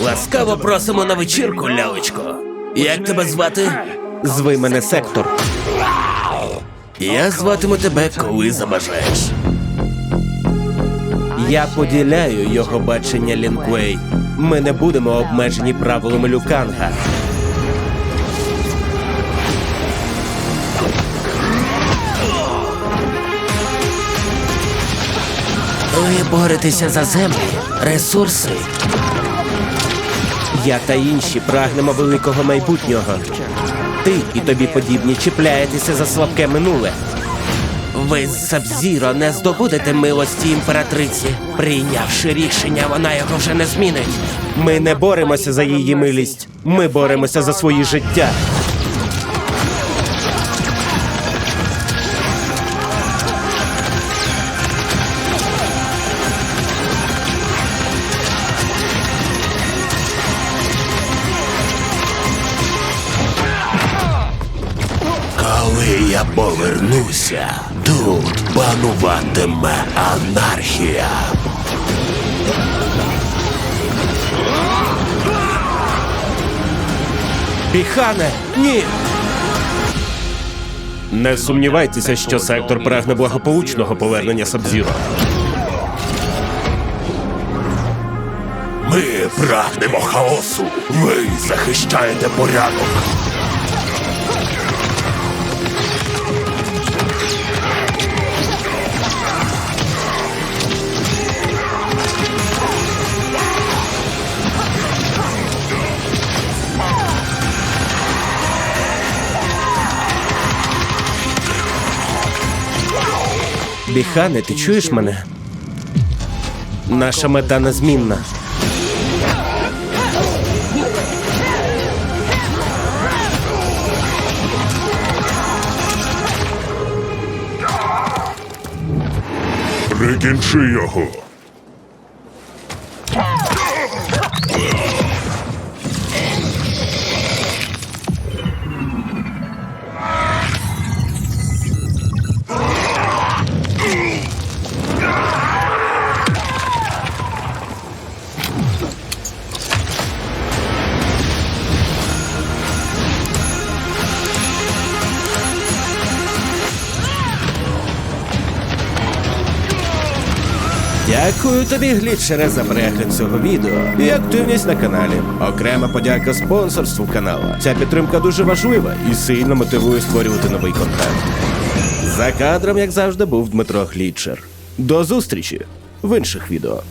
Ласкаво просимо на вечірку, лялечко. Як тебе звати? Зви мене сектор. Я зватиму тебе, коли забажаєш. Я поділяю його бачення Лінквей. Ми не будемо обмежені правилами Люканга. Ви боретеся за землі, ресурси. Я та інші прагнемо великого майбутнього. Ти і тобі подібні чіпляєтеся за слабке минуле. Ви з Сабзіро не здобудете милості імператриці. Прийнявши рішення, вона його вже не змінить. Ми не боремося за її милість. Ми боремося за свої життя. Я повернуся, тут пануватиме анархія. Піхане, ні. Не сумнівайтеся, що сектор прагне благополучного повернення Сабзіро. Ми прагнемо хаосу. Ви захищаєте порядок. Біхане, ти чуєш мене? Наша мета незмінна. Прикінчи його. Дякую тобі, глітчере, за перегляд цього відео і активність на каналі. Окрема подяка спонсорству каналу. Ця підтримка дуже важлива і сильно мотивує створювати новий контент. За кадром, як завжди, був Дмитро Глітчер. До зустрічі в інших відео.